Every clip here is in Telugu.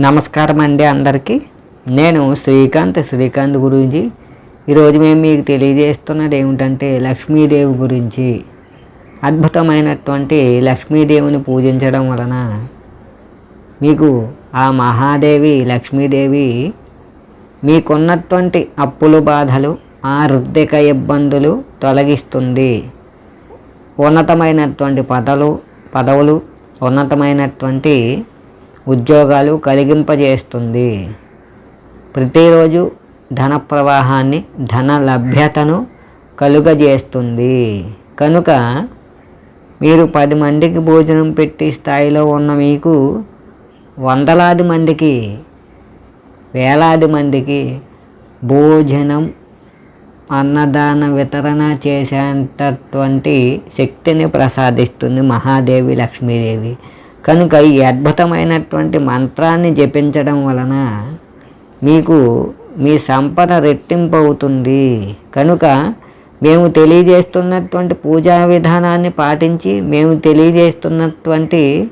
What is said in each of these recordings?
నమస్కారం అండి అందరికీ. నేను శ్రీకాంత్ శ్రీకాంత్ గురించి. ఈరోజు మేము మీకు తెలియజేస్తున్నది ఏమిటంటే లక్ష్మీదేవి గురించి. అద్భుతమైనటువంటి లక్ష్మీదేవిని పూజించడం వలన మీకు ఆ మహాదేవి లక్ష్మీదేవి మీకున్నటువంటి అప్పులు బాధలు ఆర్థిక ఇబ్బందులు తొలగిస్తుంది. ఉన్నతమైనటువంటి పదలు పదవులు ఉన్నతమైనటువంటి ఉద్యోగాలు కలిగింపజేస్తుంది. ప్రతిరోజు ధన ప్రవాహాన్ని ధన లభ్యతను కలుగజేస్తుంది. కనుక మీరు పది మందికి భోజనం పెట్టి స్థాయిలో ఉన్న మీకు వందలాది మందికి వేలాది మందికి భోజనం అన్నదాన వితరణ చేసేటటువంటి శక్తిని ప్రసాదిస్తుంది మహాదేవి లక్ష్మీదేవి. కనుక ఈ అద్భుతమైనటువంటి మంత్రాన్ని జపించడం వలన మీకు మీ సంపద రెట్టింపు అవుతుంది కనుక మేము తెలియజేస్తున్నటువంటి పూజా విధానాన్ని పాటించి మేము తెలియజేస్తున్నటువంటి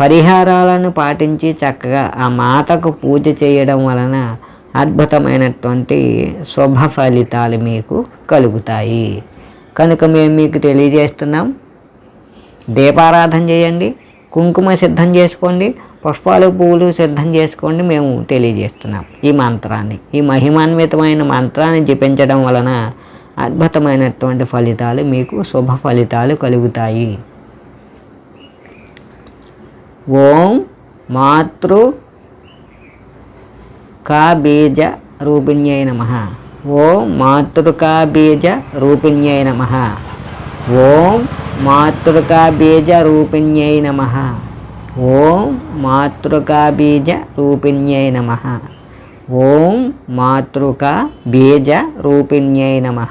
పరిహారాలను పాటించి చక్కగా ఆ మాతకు పూజ చేయడం వలన అద్భుతమైనటువంటి శుభ ఫలితాలు మీకు కలుగుతాయి. కనుక మేము మీకు తెలియజేస్తున్నాం. దీపారాధన చేయండి. కుంకుమ సిద్ధం చేసుకోండి పుష్పాలు పువ్వులు సిద్ధం చేసుకోండి మేము తెలియజేస్తున్నాం ఈ మంత్రాన్ని. ఈ మహిమాన్వితమైన మంత్రాన్ని జపించడం వలన అద్భుతమైనటువంటి ఫలితాలు మీకు శుభ ఫలితాలు కలుగుతాయి. ఓం మాతృ కా బీజ రూపిణ్యై నమ. ఓం మాతృకా బీజ రూపిణ్యై నమ. ఓం మాతృకాబీజరూపిణ్యై నమ. ఓం మాతృకాబీజరూపిణ్యై నమ. ఓం మాతృకాబీజరూపిణ్యై నమ.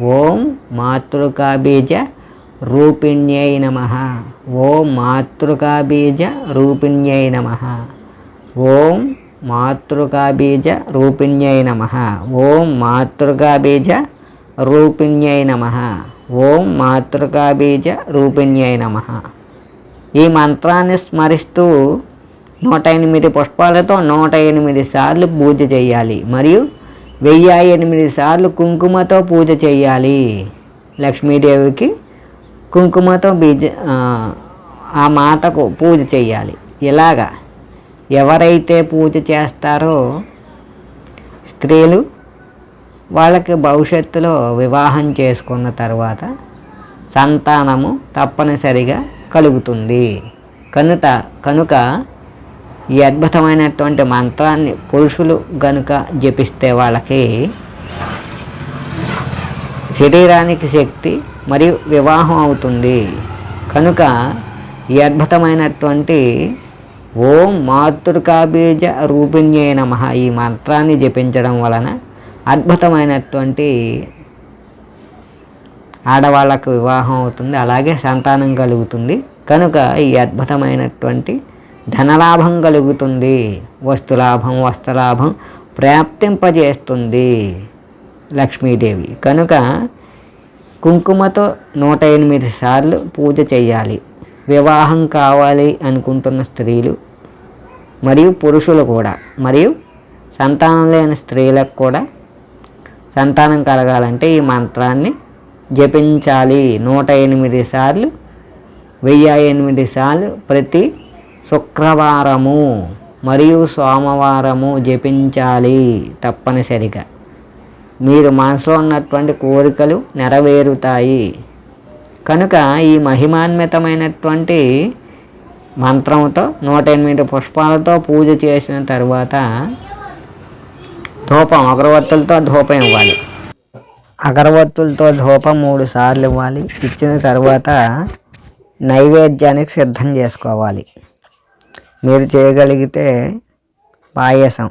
ఓం మాతృకాబీజరూపిణ్యై నమ. ఓం మాతృకాబీజరూపిణ్యై నమ. ఓం మాతృకాబీజరూపిణ్యై నమ. ఓం మాతృకాబీజ రూపిణ్యై నమ. ఓం మాతృకాబీజ రూపిణ్యై నమ. ఈ మంత్రాన్ని స్మరిస్తూ నూట ఎనిమిది పుష్పాలతో నూట ఎనిమిది సార్లు పూజ చేయాలి మరియు వెయ్యి ఎనిమిది సార్లు కుంకుమతో పూజ చేయాలి. లక్ష్మీదేవికి కుంకుమతో బీజ ఆ మాతకు పూజ చేయాలి. ఇలాగా ఎవరైతే పూజ చేస్తారో స్త్రీలు వాళ్ళకి భవిష్యత్తులో వివాహం చేసుకున్న తర్వాత సంతానము తప్పనిసరిగా కలుగుతుంది. కనుక కనుక ఈ అద్భుతమైనటువంటి మంత్రాన్ని పురుషులు గనుక జపిస్తే వాళ్ళకి శరీరానికి శక్తి మరియు వివాహం అవుతుంది. కనుక ఈ అద్భుతమైనటువంటి ఓం మాతృకాబీజ రూపిణ్యై నమ ఈ మంత్రాన్ని జపించడం వలన అద్భుతమైనటువంటి ఆడవాళ్ళకు వివాహం అవుతుంది అలాగే సంతానం కలుగుతుంది. కనుక ఈ అద్భుతమైనటువంటి ధనలాభం కలుగుతుంది వస్తులాభం వస్త్రలాభం ప్రాప్తింపజేస్తుంది లక్ష్మీదేవి. కనుక కుంకుమతో నూట ఎనిమిది సార్లు పూజ చేయాలి వివాహం కావాలి అనుకుంటున్న స్త్రీలు మరియు పురుషులు కూడా మరియు సంతానం లేని స్త్రీలకు కూడా సంతానం కలగాలంటే ఈ మంత్రాన్ని జపించాలి. నూట ఎనిమిది సార్లు వెయ్యి ఎనిమిది సార్లు ప్రతి శుక్రవారము మరియు సోమవారము జపించాలి తప్పనిసరిగా. మీరు మనసులో ఉన్నటువంటి కోరికలు నెరవేరుతాయి. కనుక ఈ మహిమాన్వితమైనటువంటి మంత్రంతో నూట ఎనిమిది పుష్పాలతో పూజ చేసిన తర్వాత ధూపం అగరవత్తులతో ధూపం ఇవ్వాలి. అగరవత్తులతో ధూపం మూడు సార్లు ఇవ్వాలి. ఇచ్చిన తర్వాత నైవేద్యానికి సిద్ధం చేసుకోవాలి. మీరు చేయగలిగితే పాయసం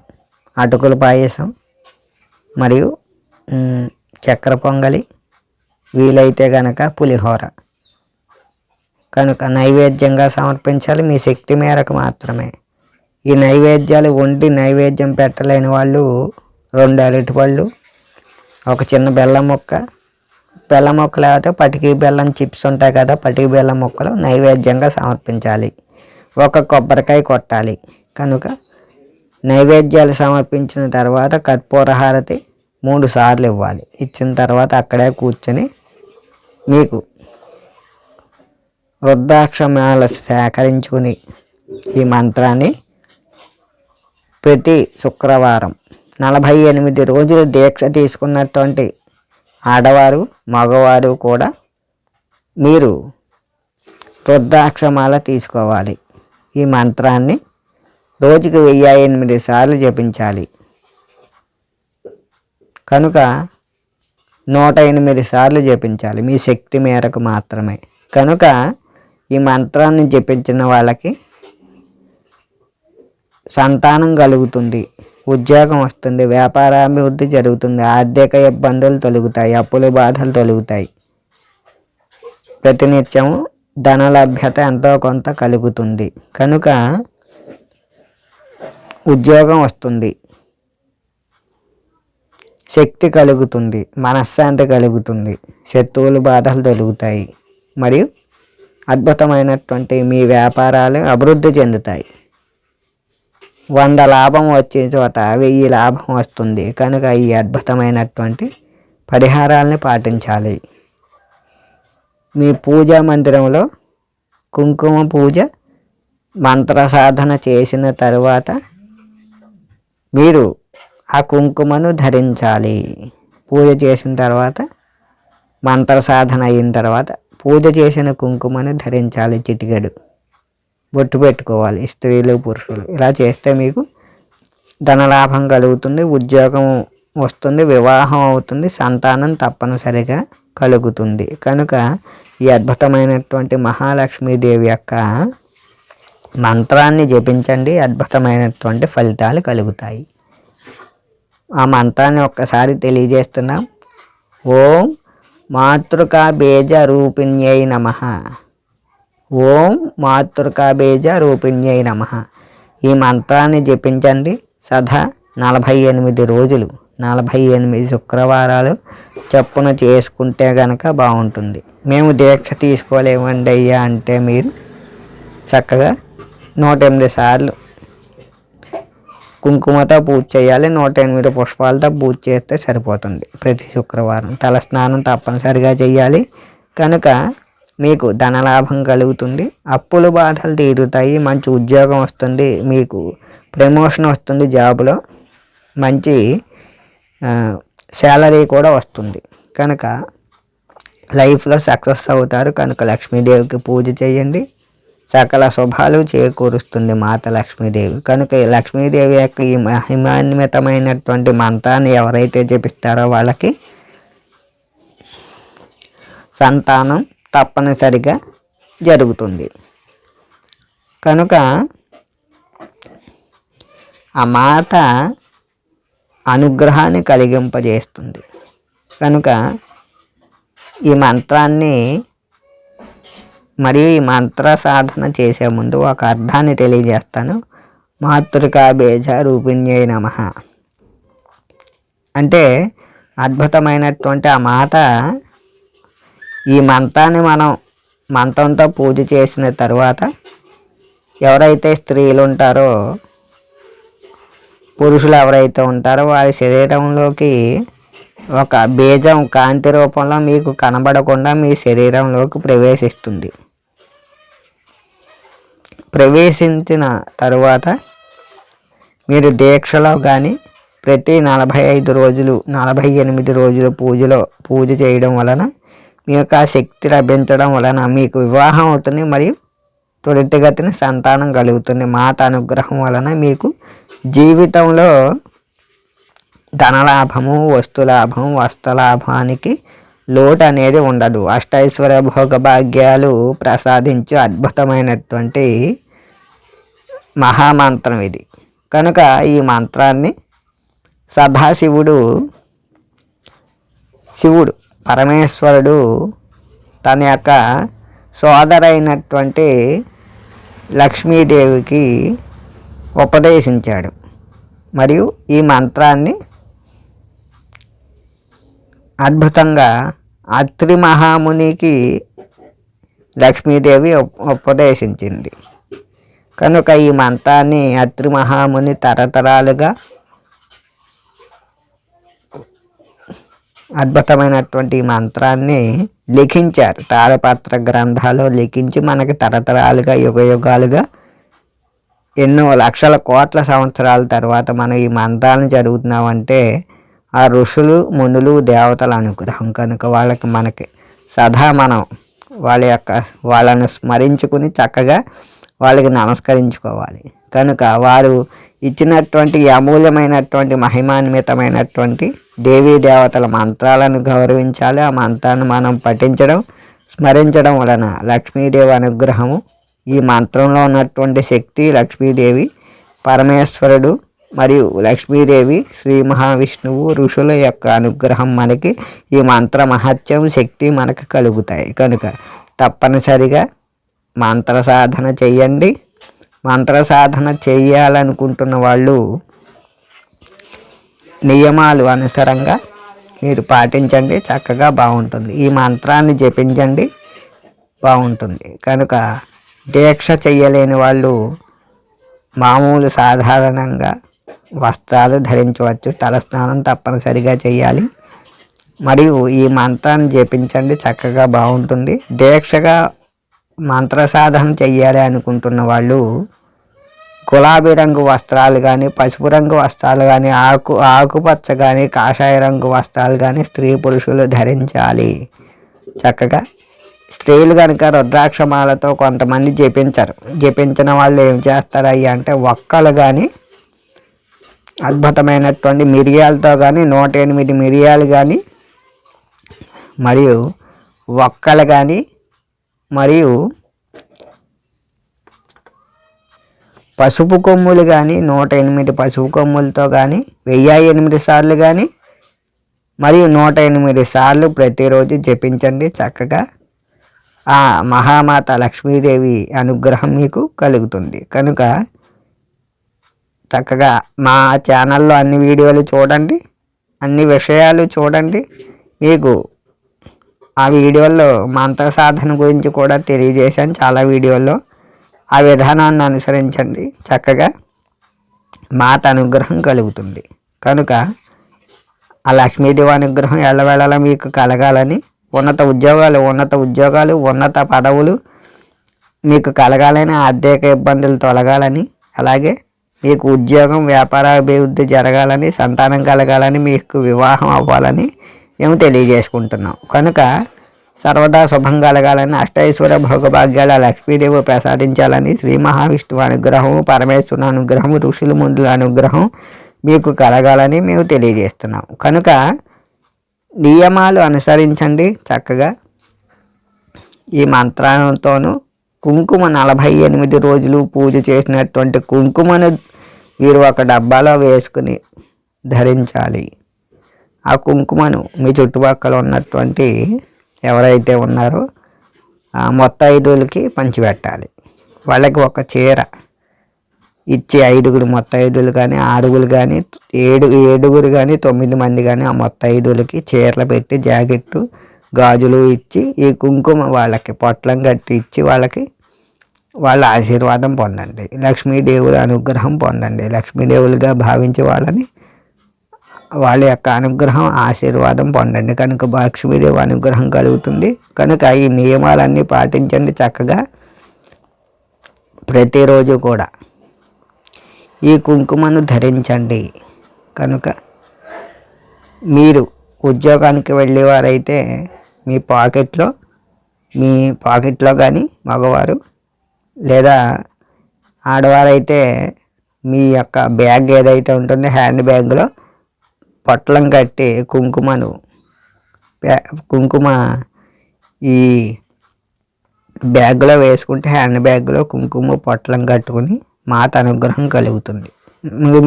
అటుకుల పాయసం మరియు చక్కెర పొంగలి వీలైతే గనక పులిహోర. కనుక నైవేద్యంగా సమర్పించాలి. మీ శక్తి మేరకు మాత్రమే. ఈ నైవేద్యాలు వండి నైవేద్యం పెట్టలేని వాళ్ళు రెండు అరటిపళ్ళు ఒక చిన్న బెల్లం ముక్క. బెల్లం ముక్క లేకపోతే పటికి బెల్లం చిప్స్ ఉంటాయి కదా పటికి బెల్లం ముక్కలు నైవేద్యంగా సమర్పించాలి. ఒక కొబ్బరికాయ కొట్టాలి. కనుక నైవేద్యాలు సమర్పించిన తర్వాత కర్పూర హారతి మూడు సార్లు ఇవ్వాలి. ఇచ్చిన తర్వాత అక్కడే కూర్చొని మీకు వృద్ధాక్షమాల సేకరించుకుని ఈ మంత్రాన్ని ప్రతి శుక్రవారం నలభై ఎనిమిది రోజులు దీక్ష తీసుకున్నటువంటి ఆడవారు మగవారు కూడా మీరు రుద్రాక్షమాల తీసుకోవాలి. ఈ మంత్రాన్ని రోజుకి వెయ్యి ఎనిమిది సార్లు జపించాలి. కనుక నూట ఎనిమిది సార్లు జపించాలి మీ శక్తి మేరకు మాత్రమే. కనుక ఈ మంత్రాన్ని జపించిన వాళ్ళకి సంతానం కలుగుతుంది. ఉద్యోగం వస్తుంది వ్యాపారాభివృద్ధి జరుగుతుంది ఆర్థిక ఇబ్బందులు తొలుగుతాయి అప్పుల బాధలు తొలుగుతాయి. ప్రతినిత్యం ధన లభ్యత ఎంతో కొంత కలుగుతుంది. కనుక ఉద్యోగం వస్తుంది. శక్తి కలుగుతుంది మనశ్శాంతి కలుగుతుంది శత్రువులు బాధలు తొలుగుతాయి. మరియు అద్భుతమైనటువంటి మీ వ్యాపారాలు అభివృద్ధి చెందుతాయి. వంద లాభం వచ్చే చోట వెయ్యి లాభం వస్తుంది. కనుక ఈ అద్భుతమైనటువంటి పరిహారాలని పాటించాలి. మీ పూజా మందిరంలో కుంకుమ పూజ మంత్ర సాధన చేసిన తర్వాత మీరు ఆ కుంకుమను ధరించాలి. పూజ చేసిన తర్వాత మంత్ర సాధన అయిన తర్వాత పూజ చేసిన కుంకుమను ధరించాలి చిటికెడు. బొట్టు పెట్టుకోవాలి స్త్రీలు పురుషులు. ఇలా చేస్తే మీకు ధనలాభం కలుగుతుంది ఉద్యోగం వస్తుంది వివాహం అవుతుంది సంతానం తప్పనిసరిగా కలుగుతుంది. కనుక ఈ అద్భుతమైనటువంటి మహాలక్ష్మీదేవి యొక్క మంత్రాన్ని జపించండి అద్భుతమైనటువంటి ఫలితాలు కలుగుతాయి. ఆ మంత్రాన్ని ఒక్కసారి తెలియజేస్తున్నాం. ఓం మాతృకా బీజ రూపిణ్యై నమ. ఓం మాతృకాబీజ రూపిణ్యై నమ. ఈ మంత్రాన్ని జపించండి. సదా నలభై ఎనిమిది రోజులు నలభై ఎనిమిది శుక్రవారాలు చప్పున చేసుకుంటే కనుక బాగుంటుంది. మేము దీక్ష తీసుకోలేమండి అయ్యా అంటే మీరు చక్కగా నూట ఎనిమిది సార్లు కుంకుమతో పూజ చేయాలి నూట ఎనిమిది పుష్పాలతో పూజ చేస్తే సరిపోతుంది. ప్రతి శుక్రవారం తలస్నానం తప్పనిసరిగా చేయాలి. కనుక మీకు ధనలాభం కలుగుతుంది. అప్పుల బాధలు తీరుతాయి. మంచి ఉద్యోగం వస్తుంది. మీకు ప్రమోషన్ వస్తుంది జాబ్లో. మంచి శాలరీ కూడా వస్తుంది. కనుక లైఫ్లో సక్సెస్ అవుతారు. కనుక లక్ష్మీదేవికి పూజ చేయండి. సకల శుభాలు చేకూరుస్తుంది మాత లక్ష్మీదేవి. కనుక లక్ష్మీదేవి యొక్క ఈ మహిమాన్వితమైనటువంటి మంత్రాన్ని ఎవరైతే జపిస్తారో వాళ్ళకి సంతానం తప్పనిసరిగా జరుగుతుంది. కనుక ఆ మాత అనుగ్రహాన్ని కలిగింపజేస్తుంది. కనుక ఈ మంత్రాన్ని మరియు ఈ మంత్ర సాధన చేసే ముందు ఒక అర్థాన్ని తెలియజేస్తాను. మాతృకా బేజ రూపిణ్యై నమ. అంటే అద్భుతమైనటువంటి ఆ మాత ఈ మంత్రాన్ని మనం మంత్రంతో పూజ చేసిన తర్వాత ఎవరైతే స్త్రీలు ఉంటారో పురుషులు ఎవరైతే ఉంటారో వారి శరీరంలోకి ఒక బీజం కాంతి రూపంలో మీకు కనబడకుండా మీ శరీరంలోకి ప్రవేశిస్తుంది. ప్రవేశించిన తరువాత మీరు దీక్షలో కానీ ప్రతి నలభై ఐదు రోజులు నలభై ఎనిమిది రోజులు పూజలో పూజ చేయడం వలన మీ యొక్క శక్తి లభించడం వలన మీకు వివాహం అవుతుంది మరియు త్వరితగతిన సంతానం కలుగుతుంది. మాత అనుగ్రహం వలన మీకు జీవితంలో ధనలాభము వస్తులాభం వస్త్రలాభానికి లోటు అనేది ఉండదు. అష్టైశ్వర్య భోగభాగ్యాలు ప్రసాదించే అద్భుతమైనటువంటి మహామంత్రం ఇది. కనుక ఈ మంత్రాన్ని సదాశివుడు శివుడు పరమేశ్వరుడు తన యొక్క సోదరైనటువంటి లక్ష్మీదేవికి ఉపదేశించాడు. మరియు ఈ మంత్రాన్ని అద్భుతంగా అత్రి మహామునికి లక్ష్మీదేవి ఉపదేశించింది. కనుక ఈ మంత్రాన్ని అత్రి మహాముని తరతరాలుగా అద్భుతమైనటువంటి ఈ మంత్రాన్ని లిఖించారు. తాళపత్ర గ్రంథాలు లిఖించి మనకి తరతరాలుగా యుగయుగాలుగా ఎన్నో లక్షల కోట్ల సంవత్సరాల తర్వాత మనం ఈ మంత్రాలను జరుగుతున్నామంటే ఆ ఋషులు మునులు దేవతల అనుగ్రహం కనుక వాళ్ళకి మనకి సదా మనం వాళ్ళ యొక్క వాళ్ళను స్మరించుకుని చక్కగా వాళ్ళకి నమస్కరించుకోవాలి. కనుక వారు ఇచ్చినటువంటి అమూల్యమైనటువంటి మహిమాన్వితమైనటువంటి దేవీ దేవతల మంత్రాలను గౌరవించాలి. ఆ మంత్రాన్ని మనం పఠించడం స్మరించడం వలన లక్ష్మీదేవి అనుగ్రహము. ఈ మంత్రంలో ఉన్నటువంటి శక్తి లక్ష్మీదేవి పరమేశ్వరుడు మరియు లక్ష్మీదేవి శ్రీ మహావిష్ణువు ఋషుల యొక్క అనుగ్రహం మనకి ఈ మంత్ర మహత్యం శక్తి మనకు కలుగుతాయి. కనుక తప్పనిసరిగా మంత్ర సాధన చేయండి. మంత్ర సాధన చేయాలనుకుంటున్న వాళ్ళు నియమాలు అనుసరంగా మీరు పాటించండి చక్కగా బాగుంటుంది. ఈ మంత్రాన్ని జపించండి బాగుంటుంది. కనుక దీక్ష చేయలేని వాళ్ళు మామూలు సాధారణంగా వస్త్రాలు ధరించవచ్చు తలస్నానం తప్పనిసరిగా చేయాలి మరియు ఈ మంత్రాన్ని జపించండి చక్కగా బాగుంటుంది. దీక్షగా మంత్ర సాధన చెయ్యాలి అనుకుంటున్న వాళ్ళు గులాబీ రంగు వస్త్రాలు కానీ పసుపు రంగు వస్త్రాలు కానీ ఆకు ఆకుపచ్చ కానీ కాషాయ రంగు వస్త్రాలు కానీ స్త్రీ పురుషులు ధరించాలి. చక్కగా స్త్రీలు కనుక రుద్రాక్షమాలతో కొంతమంది జపించరు. జపించిన వాళ్ళు ఏం చేస్తారయ్యా అంటే ఒక్కలు కానీ అద్భుతమైనటువంటి మిరియాలతో కానీ నూట ఎనిమిది మిరియాలు కానీ మరియు ఒక్కలు కానీ మరియు పసుపు కొమ్ములు కానీ నూట ఎనిమిది పసుపు కొమ్ములతో కానీ వెయ్యి ఎనిమిది సార్లు కానీ మరియు నూట ఎనిమిది సార్లు ప్రతిరోజు జపించండి చక్కగా. ఆ మహామాత లక్ష్మీదేవి అనుగ్రహం మీకు కలుగుతుంది. కనుక చక్కగా మా ఛానల్లో అన్ని వీడియోలు చూడండి అన్ని విషయాలు చూడండి మీకు ఆ వీడియోల్లో మంత్ర సాధన గురించి కూడా తెలియజేశాను చాలా వీడియోల్లో ఆ విధానాన్ని అనుసరించండి. చక్కగా మాత అనుగ్రహం కలుగుతుంది. కనుక ఆ లక్ష్మీదేవి అనుగ్రహం ఎల్లవేళలా మీకు కలగాలని ఉన్నత ఉద్యోగాలు ఉన్నత ఉద్యోగాలు ఉన్నత పదవులు మీకు కలగాలని ఆర్థిక ఇబ్బందులు తొలగాలని అలాగే మీకు ఉద్యోగం వ్యాపార అభివృద్ధి జరగాలని సంతానం కలగాలని మీకు వివాహం అవ్వాలని మేము తెలియజేసుకుంటున్నాం. కనుక సర్వదా శుభం కలగాలని అష్టైశ్వర భోగభాగ్యాల లక్ష్మీదేవి ప్రసాదించాలని శ్రీ మహావిష్ణువు అనుగ్రహం పరమేశ్వరుని అనుగ్రహం ఋషుల ముందుల అనుగ్రహం మీకు కలగాలని మేము తెలియజేస్తున్నాం. కనుక నియమాలు అనుసరించండి చక్కగా. ఈ మంత్రాలతోనూ కుంకుమ నలభై ఎనిమిది రోజులు పూజ చేసినటువంటి కుంకుమను మీరు ఒక డబ్బాలో వేసుకుని ధరించాలి. ఆ కుంకుమను మీ చుట్టుపక్కల ఉన్నటువంటి ఎవరైతే ఉన్నారో ఆ మొత్తైదులకి పంచిపెట్టాలి. వాళ్ళకి ఒక చీర. ఇచ్చి ఐదుగురు మొత్తైదులు కానీ ఆరుగురు కానీ ఏడు ఏడుగురు కానీ తొమ్మిది మంది కానీ ఆ మొత్తైదులకి చీరలు పెట్టి జాకెట్టు గాజులు ఇచ్చి ఈ కుంకుమ వాళ్ళకి పొట్లం కట్టి ఇచ్చి వాళ్ళకి వాళ్ళ ఆశీర్వాదం పొందండి. లక్ష్మీదేవుల అనుగ్రహం పొందండి. లక్ష్మీదేవులుగా భావించి వాళ్ళని వాళ్ళ యొక్క అనుగ్రహం ఆశీర్వాదం పొందండి. కనుక లక్ష్మీదేవి అనుగ్రహం కలుగుతుంది. కనుక ఈ నియమాలన్నీ పాటించండి చక్కగా. ప్రతిరోజు కూడా ఈ కుంకుమను ధరించండి. కనుక మీరు ఉద్యోగానికి వెళ్ళేవారైతే మీ పాకెట్లో మీ పాకెట్లో కానీ మగవారు లేదా ఆడవారైతే మీ యొక్క బ్యాగ్ ఏదైతే ఉంటుందో హ్యాండ్ బ్యాగ్లో పొట్లం కట్టి కుంకుమను కుంకుమ ఈ బ్యాగ్లో వేసుకుంటే హ్యాండ్ బ్యాగ్లో కుంకుమ పొట్లం కట్టుకుని మాత అనుగ్రహం కలుగుతుంది.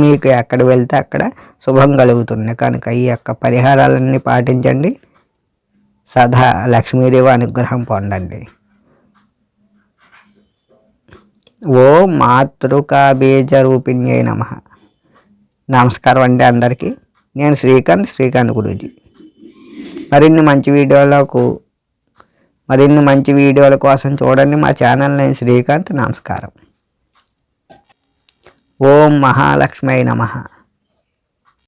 మీకు ఎక్కడ వెళ్తే అక్కడ శుభం కలుగుతుంది. కనుక ఈ యొక్క పరిహారాలన్నీ పాటించండి. సదా లక్ష్మీదేవి అనుగ్రహం పొందండి. ఓ మాతృకా బీజ రూపిణ్యై నమ. నమస్కారం అండి అందరికీ. నేను శ్రీకాంత్ శ్రీకాంత్ గురూజీ. మరిన్ని మంచి వీడియోలకు మరిన్ని మంచి వీడియోల కోసం చూడండి మా ఛానల్ నేను శ్రీకాంత్ నమస్కారం. ఓం మహాలక్ష్మై నమ.